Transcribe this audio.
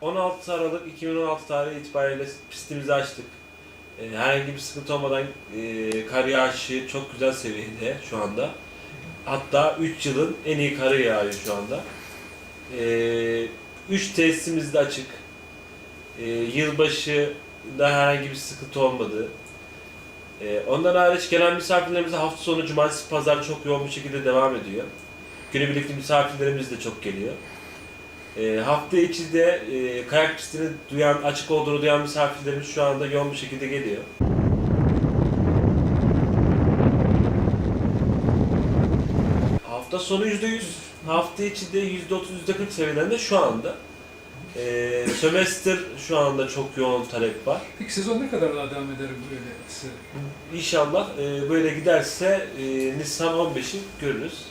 16 Aralık 2016 tarihi itibariyle pistimizi açtık. Ee, herhangi bir sıkıntı olmadan e, kar yağışı çok güzel seviyede şu anda. Hatta 3 yılın en iyi karı yağıyor şu anda. 3 tesisimiz de açık. Ee, yılbaşı da herhangi bir sıkıntı olmadı. Ee, ondan hariç gelen misafirlerimize hafta sonu cumartesi pazar çok yoğun bir şekilde devam ediyor. Günübirlikli misafirlerimiz de çok geliyor. E, hafta içi de e, kayak pistini duyan, açık olduğunu duyan misafirlerimiz şu anda yoğun bir şekilde geliyor. Hafta sonu %100, hafta içi de %30, %40 seviyelerinde şu anda. E, sömestr şu anda çok yoğun talep var. Peki sezon ne kadar daha devam eder böyle? İnşallah e, böyle giderse e, Nisan 15'i görürüz.